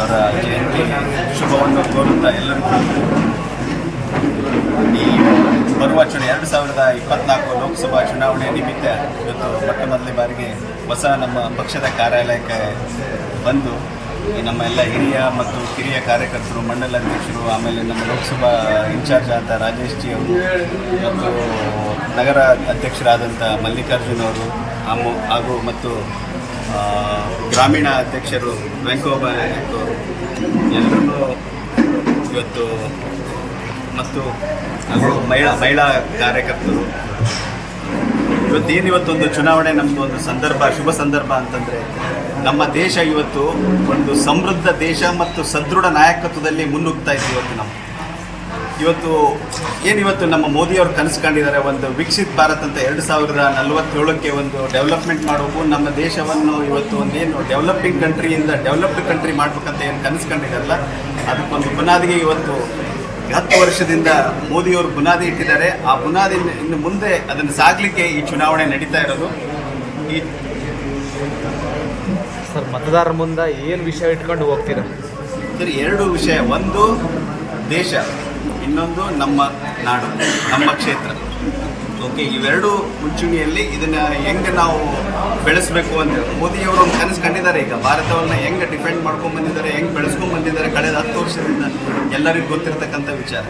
ಅವರ ಜಯಂತಿ ಶುಭವನ್ನು ಕೋರುತ್ತಾ ಎಲ್ಲರಿಗೂ. ಈ ಬರುವ ಚುನಾವಣೆ, ಎರಡು ಸಾವಿರದ ಇಪ್ಪತ್ನಾಲ್ಕು ಲೋಕಸಭಾ ಚುನಾವಣೆ ನಿಮಿತ್ತ ಇವತ್ತು ಮೊಟ್ಟ ಮೊದಲನೇ ಬಾರಿಗೆ ಹೊಸ ನಮ್ಮ ಪಕ್ಷದ ಕಾರ್ಯಾಲಯಕ್ಕೆ ಬಂದು ಈ ನಮ್ಮ ಎಲ್ಲ ಹಿರಿಯ ಮತ್ತು ಕಿರಿಯ ಕಾರ್ಯಕರ್ತರು, ಮಂಡಲ ಅಧ್ಯಕ್ಷರು, ಆಮೇಲೆ ನಮ್ಮ ಲೋಕಸಭಾ ಇನ್ಚಾರ್ಜ್ ಆದ ರಾಜೇಶ್ ಜಿ ಅವರು ಮತ್ತು ನಗರ ಅಧ್ಯಕ್ಷರಾದಂಥ ಮಲ್ಲಿಕಾರ್ಜುನ್ ಅವರು ಹಾಗೂ ಮತ್ತು ಗ್ರಾಮೀಣ ಅಧ್ಯಕ್ಷರು ವೆಂಕೋಬ ಎಲ್ಲರೂ ಇವತ್ತು ಮತ್ತು ಮಹಿಳಾ ಮಹಿಳಾ ಕಾರ್ಯಕರ್ತರು. ಇವತ್ತೇನು ಇವತ್ತೊಂದು ಚುನಾವಣೆ ನಮ್ಮದು ಒಂದು ಸಂದರ್ಭ, ಶುಭ ಸಂದರ್ಭ ಅಂತಂದರೆ ನಮ್ಮ ದೇಶ ಇವತ್ತು ಒಂದು ಸಮೃದ್ಧ ದೇಶ ಮತ್ತು ಸದೃಢ ನಾಯಕತ್ವದಲ್ಲಿ ಮುನ್ನುಗ್ತಾ ಇದೆ ಇವತ್ತು ನಮ್ಮ ಇವತ್ತು ಏನಿವತ್ತು ನಮ್ಮ ಮೋದಿಯವರು ಕನಸು ಕಂಡಿದ್ದಾರೆ ಒಂದು ವಿಕಸಿತ್ ಭಾರತ್ ಅಂತ ಎರಡು ಸಾವಿರದ ನಲವತ್ತೇಳಕ್ಕೆ ಒಂದು ಡೆವಲಪ್ಮೆಂಟ್ ಮಾಡಬೇಕು. ನಮ್ಮ ದೇಶವನ್ನು ಇವತ್ತು ಒಂದೇನು ಡೆವಲಪಿಂಗ್ ಕಂಟ್ರಿಯಿಂದ ಡೆವಲಪ್ಡ್ ಕಂಟ್ರಿ ಮಾಡ್ಬೇಕಂತ ಏನು ಕನಸು ಕಂಡಿದ್ದಾರಲ್ಲ ಅದಕ್ಕೊಂದು ಬುನಾದಿಗೆ ಇವತ್ತು ಹತ್ತು ವರ್ಷದಿಂದ ಮೋದಿಯವರು ಬುನಾದಿ ಇಟ್ಟಿದ್ದಾರೆ. ಆ ಬುನಾದಿ ಇನ್ನು ಮುಂದೆ ಅದನ್ನು ಸಾಗಲಿಕ್ಕೆ ಈ ಚುನಾವಣೆ ನಡೀತಾ ಇರೋದು. ಈ ಸರ್, ಮತದಾರರ ಮುಂದೆ ಏನು ವಿಷಯ ಇಟ್ಕೊಂಡು ಹೋಗ್ತೀರಾ? ಸರ್, ಎರಡು ವಿಷಯ. ಒಂದು, ದೇಶ. ಇನ್ನೊಂದು, ನಮ್ಮ ನಾಡು, ನಮ್ಮ ಕ್ಷೇತ್ರ. ಓಕೆ ಇವೆರಡು ಮುಂಚೂಣಿಯಲ್ಲಿ ಇದನ್ನ ಹೆಂಗೆ ನಾವು ಬೆಳೆಸಬೇಕು ಅಂತ ಮೋದಿಯವರು ಒಂದು ಕನಸು ಕಂಡಿದ್ದಾರೆ ಈಗ. ಭಾರತವನ್ನ ಹೆಂಗೆ ಡಿಫೆಂಡ್ ಮಾಡ್ಕೊಂಡು ಬಂದಿದ್ದಾರೆ, ಹೆಂಗೆ ಬೆಳೆಸ್ಕೊಂಡು ಬಂದಿದ್ದಾರೆ ಕಳೆದ ಹತ್ತು ವರ್ಷದಿಂದ ಎಲ್ಲರಿಗೂ ಗೊತ್ತಿರತಕ್ಕಂಥ ವಿಚಾರ.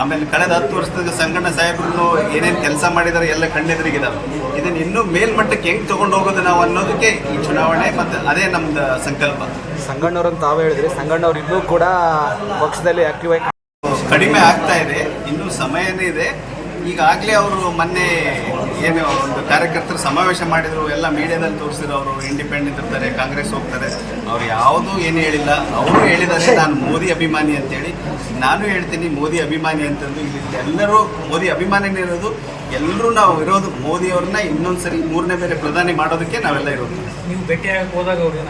ಆಮೇಲೆ ಕಳೆದ ಹತ್ತು ವರ್ಷದ ಸಂಗಣ್ಣ ಸಾಹೇಬ್ರು ಏನೇನು ಕೆಲಸ ಮಾಡಿದ್ದಾರೆ ಎಲ್ಲ ಕಣ್ಣೆದುರಿಗಿದಾವೆ. ಇದನ್ನು ಇನ್ನೂ ಮೇಲ್ಮಟ್ಟಕ್ಕೆ ಹೆಂಗೆ ತಗೊಂಡು ಹೋಗೋದು ನಾವು ಅನ್ನೋದಕ್ಕೆ ಈ ಚುನಾವಣೆ ಮತ್ತು ಅದೇ ನಮ್ದು ಸಂಕಲ್ಪ. ಸಂಗಣ್ಣವ್ರಂತ ತಾವೇ ಹೇಳಿದ್ರೆ ಸಂಗಣ್ಣವ್ರು ಇನ್ನೂ ಕೂಡ ಪಕ್ಷದಲ್ಲಿ ಆಕ್ಟಿವ್ ಆಗಿ ಕಡಿಮೆ ಆಗ್ತಾ ಇದೆ ಇನ್ನೂ ಸಮಯನೇ ಇದೆ. ಈಗಾಗಲೇ ಅವರು ಮೊನ್ನೆ ಏನು ಒಂದು ಕಾರ್ಯಕರ್ತರು ಸಮಾವೇಶ ಮಾಡಿದರು, ಎಲ್ಲ ಮೀಡಿಯಾದಲ್ಲಿ ತೋರಿಸಿದ್ರು, ಅವರು ಇಂಡಿಪೆಂಡೆಂಟ್ ಇರ್ತಾರೆ, ಕಾಂಗ್ರೆಸ್ ಹೋಗ್ತಾರೆ. ಅವ್ರು ಯಾವುದೂ ಏನು ಹೇಳಿಲ್ಲ. ಅವರು ಹೇಳಿದ್ದಾರೆ ನಾನು ಮೋದಿ ಅಭಿಮಾನಿ ಅಂತೇಳಿ. ನಾನು ಹೇಳ್ತೀನಿ, ಮೋದಿ ಅಭಿಮಾನಿ ಅಂತಂದು ಇಲ್ಲಿ ಎಲ್ಲರೂ ಮೋದಿ ಅಭಿಮಾನಿನೇ ಇರೋದು. ಎಲ್ಲರೂ ನಾವು ಇರೋದು ಮೋದಿಯವ್ರನ್ನ ಇನ್ನೊಂದು ಸರಿ ಮೂರನೇ ಬೇರೆ ಪ್ರಧಾನಿ ಮಾಡೋದಕ್ಕೆ ನಾವೆಲ್ಲ ಇರೋದು. ನೀವು ಭೇಟಿಯಾಗಕ್ಕೆ ಹೋದಾಗ ಅವ್ರಿಗೆ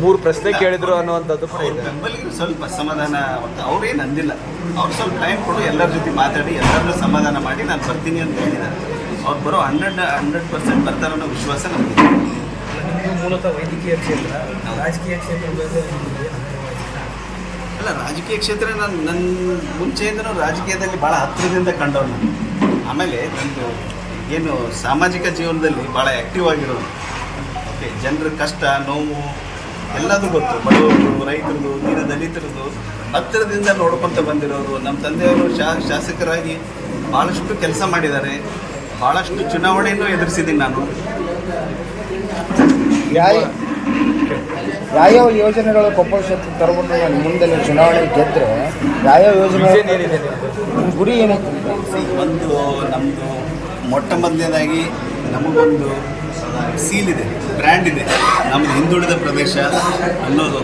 ಮೂರು ಪ್ರಶ್ನೆ ಕೇಳಿದ್ರು ಅನ್ನುವಂಥದ್ದು ಕೂಡ ಇದೆ. ಬೆಂಬಲಿಗರು ಸ್ವಲ್ಪ ಸಮಾಧಾನ ಅವ್ರೇನು ಅಂದಿಲ್ಲ ಅವ್ರು ಸ್ವಲ್ಪ ಟೈಮ್ ಕೊಡು ಎಲ್ಲರ ಜೊತೆ ಮಾತಾಡಿ ಎಲ್ಲರನ್ನೂ ಸಮಾಧಾನ ಮಾಡಿ ನಾನು ಬರ್ತೀನಿ ಅಂತ ಹೇಳಿದ್ದಾರೆ. ಅವ್ರು ಬರೋ ಹಂಡ್ರೆಡ್ ಹಂಡ್ರೆಡ್ ಪರ್ಸೆಂಟ್ ಬರ್ತಾರೆ ಅನ್ನೋ ವಿಶ್ವಾಸ ನಮಗೆ ಮೂಲತಃ ವೈದ್ಯಕೀಯ ಕ್ಷೇತ್ರ ರಾಜಕೀಯ ಕ್ಷೇತ್ರ ಅಲ್ಲ ರಾಜಕೀಯ ಕ್ಷೇತ್ರ ನಾನು ನನ್ನ ಮುಂಚೆಯಿಂದನೂ ರಾಜಕೀಯದಲ್ಲಿ ಭಾಳ ಹತ್ತಿರದಿಂದ ಕಂಡವ್ರು ನಾನು. ಆಮೇಲೆ ನಂದು ಏನು ಸಾಮಾಜಿಕ ಜೀವನದಲ್ಲಿ ಭಾಳ ಆ್ಯಕ್ಟಿವ್ ಆಗಿರೋದು ಓಕೆ ಜನರ ಕಷ್ಟ ನೋವು ಎಲ್ಲದೂ ಗೊತ್ತು. ಬಡವರು ರೈತರದು ದೀನ ದಲಿತರದು ಹತ್ತಿರದಿಂದ ನೋಡ್ಕೊತ ಬಂದಿರೋರು ನಮ್ಮ ತಂದೆಯವರು ಶಾ ಶಾಸಕರಾಗಿ ಭಾಳಷ್ಟು ಕೆಲಸ ಮಾಡಿದ್ದಾರೆ. ಭಾಳಷ್ಟು ಚುನಾವಣೆಯನ್ನು ಎದುರಿಸಿದ್ದೀನಿ ನಾನು. ಯಾವ ಯಾವ್ಯಾವ ಯೋಜನೆಗಳು ಕೊಪ್ಪಳ ಕ್ಷೇತ್ರ ತರಬಹುದು ನಾನು ಮುಂದೆ ಚುನಾವಣೆ ಗೆದ್ದರೆ ಯಾವ್ಯಾವ ಯೋಜನೆ ಗುರಿ ಏನೈತಿ ಒಂದು ನಮ್ಮದು ಮೊಟ್ಟ ಮೊದಲನೇದಾಗಿ ನಮಗೊಂದು ಸೀಲ್ ಇದೆ ಬ್ರ್ಯಾಂಡ್ ಇದೆ. ನಮ್ಮದು ಹಿಂದುಳಿದ ಪ್ರದೇಶ ಅನ್ನೋದು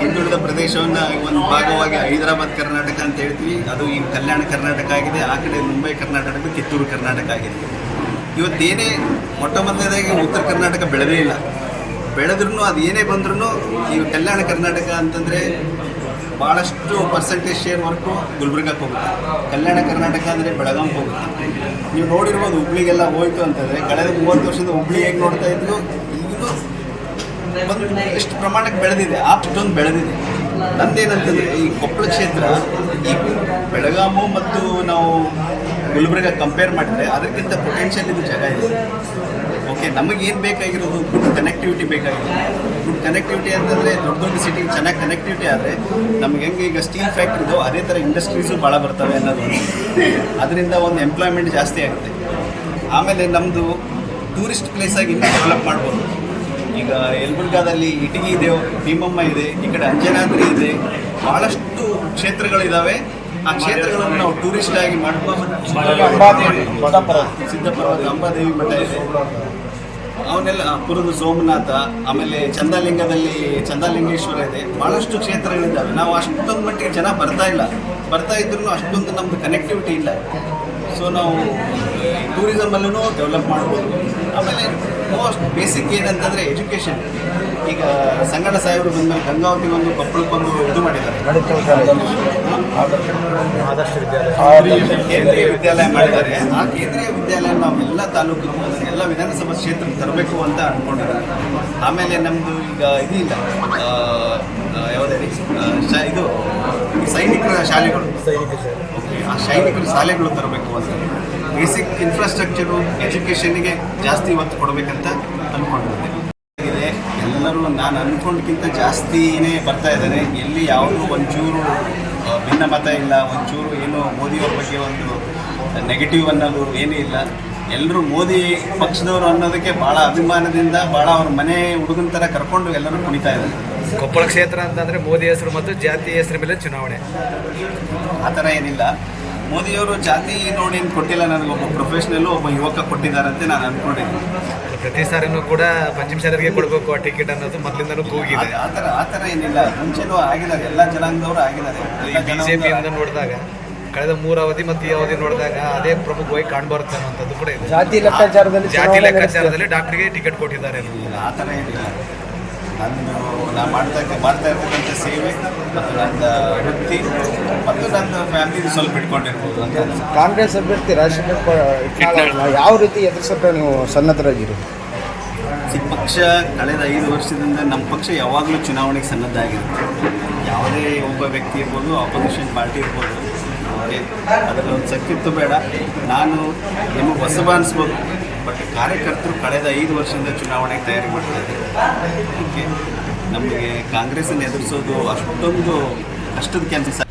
ಹಿಂದುಳಿದ ಪ್ರದೇಶವನ್ನು ಒಂದು ಭಾಗವಾಗಿ ಹೈದರಾಬಾದ್ ಕರ್ನಾಟಕ ಅಂತ ಹೇಳ್ತೀವಿ. ಅದು ಈಗ ಕಲ್ಯಾಣ ಕರ್ನಾಟಕ ಆಗಿದೆ. ಆ ಕಡೆ ಮುಂಬೈ ಕರ್ನಾಟಕದ ಕಿತ್ತೂರು ಕರ್ನಾಟಕ ಆಗಿದೆ. ಇವತ್ತೇನೇ ಮೊಟ್ಟ ಮೊದಲನೇದಾಗಿ ಉತ್ತರ ಕರ್ನಾಟಕ ಬೆಳೆದೇ ಇಲ್ಲ. ಬೆಳೆದ್ರೂ ಅದು ಏನೇ ಬಂದ್ರೂ ಈ ಕಲ್ಯಾಣ ಕರ್ನಾಟಕ ಅಂತಂದರೆ ಭಾಳಷ್ಟು ಪರ್ಸೆಂಟೇಜ್ ಶೇರ್ ವರ್ಕು ಗುಲ್ಬರ್ಗಕ್ಕೆ ಹೋಗುತ್ತೆ. ಕಲ್ಯಾಣ ಕರ್ನಾಟಕ ಅಂದರೆ ಬೆಳಗಾವಿಗೆ ಹೋಗುತ್ತೆ. ನೀವು ನೋಡಿರ್ಬೋದು ಹುಬ್ಳಿಗೆಲ್ಲ ಹೋಯ್ತು ಅಂತಂದರೆ ಕಳೆದ ಮೂವತ್ತು ವರ್ಷದ ಹುಬ್ಳಿ ಹೇಗೆ ನೋಡ್ತಾ ಇದ್ರು ಈಗಲೂ ಎಷ್ಟು ಪ್ರಮಾಣಕ್ಕೆ ಬೆಳೆದಿದೆ. ಅಷ್ಟೊಂದು ಬೆಳೆದಿದೆ. ನಂದೇನಂತಂದರೆ ಈ ಕೊಪ್ಪಳ ಕ್ಷೇತ್ರ, ಈ ಬೆಳಗಾಮು ಮತ್ತು ನಾವು ಗುಲ್ಬರ್ಗ ಕಂಪೇರ್ ಮಾಡಿದರೆ ಅದಕ್ಕಿಂತ ಪೊಟೆನ್ಷಿಯಲ್ ಇದು ಜಾಗ ಇದೆ. ಓಕೆ ನಮಗೆ ಏನು ಬೇಕಾಗಿರೋದು ಗುಡ್ ಕನೆಕ್ಟಿವಿಟಿ ಬೇಕಾಗಿರೋದು ಗುಡ್ ಕನೆಕ್ಟಿವಿಟಿ ಅಂತಂದರೆ ದೊಡ್ಡ ದೊಡ್ಡ ಸಿಟಿ ಚೆನ್ನಾಗಿ ಕನೆಕ್ಟಿವಿಟಿ ಆದರೆ ನಮ್ಗೆ ಹೆಂಗೆ ಈಗ ಸ್ಟೀಲ್ ಫ್ಯಾಕ್ಟ್ರಿದು ಅದೇ ಥರ ಇಂಡಸ್ಟ್ರೀಸು ಭಾಳ ಬರ್ತವೆ ಅನ್ನೋದು ಅದರಿಂದ ಒಂದು ಎಂಪ್ಲಾಯ್ಮೆಂಟ್ ಜಾಸ್ತಿ ಆಗುತ್ತೆ ಆಮೇಲೆ ನಮ್ಮದು ಟೂರಿಸ್ಟ್ ಪ್ಲೇಸಾಗಿ ಇನ್ನೂ ಡೆವಲಪ್ ಮಾಡ್ಬೋದು ಈಗ ಯಲಬುರ್ಗಾದಲ್ಲಿ ಇಟಗಿ ಇದೆ ಭೀಮಮ್ಮ ಇದೆ ಈ ಕಡೆ ಅಂಜನಾದ್ರಿ ಇದೆ ಭಾಳಷ್ಟು ಕ್ಷೇತ್ರಗಳಿದ್ದಾವೆ ಆ ಕ್ಷೇತ್ರಗಳನ್ನು ನಾವು ಟೂರಿಸ್ಟ್ ಆಗಿ ಮಾಡ್ಬೋದು ಸಿದ್ದಪರ್ವತ ಅಂಬಾದೇವಿ ಮಠ ಇದೆ ಅವನ್ನೆಲ್ಲ ಪುರದ ಸೋಮನಾಥ, ಆಮೇಲೆ ಚಂದಲಿಂಗದಲ್ಲಿ ಚಂದಲಿಂಗೇಶ್ವರ ಇದೆ. ಬಹಳಷ್ಟು ಕ್ಷೇತ್ರಗಳಿದ್ದಾವೆ. ನಾವು ಅಷ್ಟೊಂದು ಮಟ್ಟಿಗೆ ಜನ ಬರ್ತಾ ಇಲ್ಲ. ಬರ್ತಾ ಇದ್ರೂ ಅಷ್ಟೊಂದು ನಮ್ದು ಕನೆಕ್ಟಿವಿಟಿ ಇಲ್ಲ. ಸೊ ನಾವು ಟೂರಿಸಮಲ್ಲೂ ಡೆವಲಪ್ ಮಾಡ್ಬೋದು. ಆಮೇಲೆ ಮೋಸ್ಟ್ ಬೇಸಿಕ್ ಏನಂತಂದರೆ ಎಜುಕೇಷನ್ ಈಗ ಸಂಗಡ ಸಾಹೇಬರು ಬಂದಮೇಲೆ ಗಂಗಾವತಿ ಒಂದು ಕೊಪ್ಪಳಕ್ಕೊಂದು ಇದು ಮಾಡಿದ್ದಾರೆ. ಕೇಂದ್ರೀಯ ವಿದ್ಯಾಲಯ ಮಾಡಿದ್ದಾರೆ. ಆ ಕೇಂದ್ರೀಯ ವಿದ್ಯಾಲಯ ನಾವೆಲ್ಲ ತಾಲೂಕು ಎಲ್ಲ ವಿಧಾನಸಭಾ ಕ್ಷೇತ್ರಕ್ಕೆ ತರಬೇಕು ಅಂತ ಅಂದ್ಕೊಂಡಿದ್ದಾರೆ ಆಮೇಲೆ ನಮ್ಮದು ಈಗ ಇದಿಲ್ಲ. ಶಾ ಇದು ಸೈನಿಕರ ಶಾಲೆಗಳು. ಸೈನಿಕ ಆ ಸೈನಿಕರ ಶಾಲೆಗಳು ತರಬೇಕು ಅಂತ. ಬೇಸಿಕ್ ಇನ್ಫ್ರಾಸ್ಟ್ರಕ್ಚರು ಎಜುಕೇಷನ್ಗೆ ಜಾಸ್ತಿ ಒತ್ತು ಕೊಡಬೇಕಂತ ಅಂದ್ಕೊಂಡಿದ್ದೆ ಇದೆ ಎಲ್ಲರೂ ನಾನು ಅಂದ್ಕೊಂಡ್ಕಿಂತ ಜಾಸ್ತಿನೇ ಬರ್ತಾ ಇದ್ದಾರೆ ಎಲ್ಲಿ ಯಾವುದೂ ಒಂಚೂರು ಭಿನ್ನ ಮತ ಇಲ್ಲ. ಒಂಚೂರು ಏನು ಮೋದಿಯವ್ರ ಬಗ್ಗೆ ಒಂದು ನೆಗೆಟಿವ್ ಅನ್ನೋದು ಏನೂ ಇಲ್ಲ. ಎಲ್ಲರೂ ಮೋದಿ ಪಕ್ಷದವರು ಅನ್ನೋದಕ್ಕೆ ಭಾಳ ಅಭಿಮಾನದಿಂದ ಭಾಳ ಅವ್ರ ಮನೆ ಹುಡುಗನ ಥರ ಕರ್ಕೊಂಡು ಎಲ್ಲರೂ ಕುಣಿತಾ ಇದ್ದಾರೆ. ಕೊಪ್ಪಳ ಕ್ಷೇತ್ರ ಅಂತಂದರೆ ಮೋದಿ ಹೆಸರು ಮತ್ತು ಜಾತಿ ಹೆಸರು ಮೇಲೆ ಚುನಾವಣೆ. ಆ ಥರ ಏನಿಲ್ಲ. ಮೋದಿಯವರು ಜಾತಿ ನೋಡಿ ಕೊಟ್ಟಿಲ್ಲ ಕೊಟ್ಟಿಲ್ಲ ನನಗೊಬ್ಬ ಪ್ರೊಫೆಷ್ನಲ್ಲು ಒಬ್ಬ ಯುವಕ ಕೊಟ್ಟಿದ್ದಾರಂತೆ ನಾನು ಅಂದ್ಕೊಂಡಿದ್ದೀನಿ ಪ್ರತಿ ಸಾರಿನೂ ಕೂಡ ಪಂಚಮಶಾಲರಿಗೆ ಕೊಡಬೇಕು ಆ ಟಿಕೆಟ್ ಅನ್ನೋದು ಮೊದಲಿಂದನೂ ಕೂಗಿದೆ. ಆ ಥರ ಆ ಥರ ಏನಿಲ್ಲ. ಮುಂಚೆನೂ ಆಗಿದ್ದಾರೆ. ಎಲ್ಲ ಜನಾಂಗದವರು ಆಗಿದ್ದಾರೆ. ಎಲ್ಲ ಬಿಜೆಪಿಯಿಂದ ಪಿಯಿಂದ ನೋಡಿದಾಗ ಕಳೆದ ಮೂರು ಅವಧಿ ಮತ್ತು ಈ ಅವಧಿ ನೋಡಿದಾಗ ಅದೇ ಪ್ರಮುಖವಾಗಿ ಕಾಣ್ಬರುತ್ತೆ ಅನ್ನೋಂಥದ್ದು ಕೂಡ ಇದೆ. ಜಾತಿ ಲೆಕ್ಕಾಚಾರದಲ್ಲಿ ಜಾತಿ ಚುನಾವಣೆ ಲೆಕ್ಕಾಚಾರದಲ್ಲಿ ಡಾಕ್ಟರ್ಗೆ ಟಿಕೆಟ್ ಕೊಟ್ಟಿದ್ದಾರೆ. ಇಲ್ಲ, ಆ ಥರ ಏನಿಲ್ಲ. ನಾನು ನಾ ಮಾಡ್ತಾ ಮಾಡ್ತಾ ಇರ್ತಕ್ಕಂಥ ಸೇವೆ ಮತ್ತು ನನ್ನ ವೃತ್ತಿ ಮತ್ತು ನನ್ನ ಫ್ಯಾಮಿಲಿ ಸ್ವಲ್ಪ ಇಟ್ಕೊಂಡಿರ್ಬೋದು ಅಂತ ಅನ್ಸುತ್ತೆ. ಕಾಂಗ್ರೆಸ್ ಅಭ್ಯರ್ಥಿ ರಾಜಶೇಖರ್ ಯಾವ ರೀತಿ ಎದುರಿಸಕ್ಕೆ ನೀವು ಸನ್ನದ್ಧರಾಗಿರಿ ಈ ಪಕ್ಷ ಕಳೆದ ಐದು ವರ್ಷದಿಂದ ನಮ್ಮ ಪಕ್ಷ ಯಾವಾಗಲೂ ಚುನಾವಣೆಗೆ ಸನ್ನದ್ಧ ಆಗಿರುತ್ತೆ ಯಾವುದೇ ಒಬ್ಬ ವ್ಯಕ್ತಿ ಇರ್ಬೋದು ಅಪೋಸಿಷನ್ ಪಾರ್ಟಿ ಇರ್ಬೋದು ಅವ್ರಿಗೆ ಅದರಲ್ಲಿ ಒಂದು ಬೇಡ. ನಾನು ನಿಮಗೆ ಹೊಸಬ ಅನಿಸ್ಬೋದು ಬಟ್ ಕಾರ್ಯಕರ್ತರು ಕಳೆದ ಐದು ವರ್ಷದಿಂದ ಚುನಾವಣೆಗೆ ತಯಾರಿ ಮಾಡ್ತಾ ಇದ್ದಾರೆ. ಅದಕ್ಕೆ ನಮಗೆ ಕಾಂಗ್ರೆಸ್ಸನ್ನು ಎದುರಿಸೋದು ಅಷ್ಟೊಂದು ಕಷ್ಟದ ಕೆಲಸ.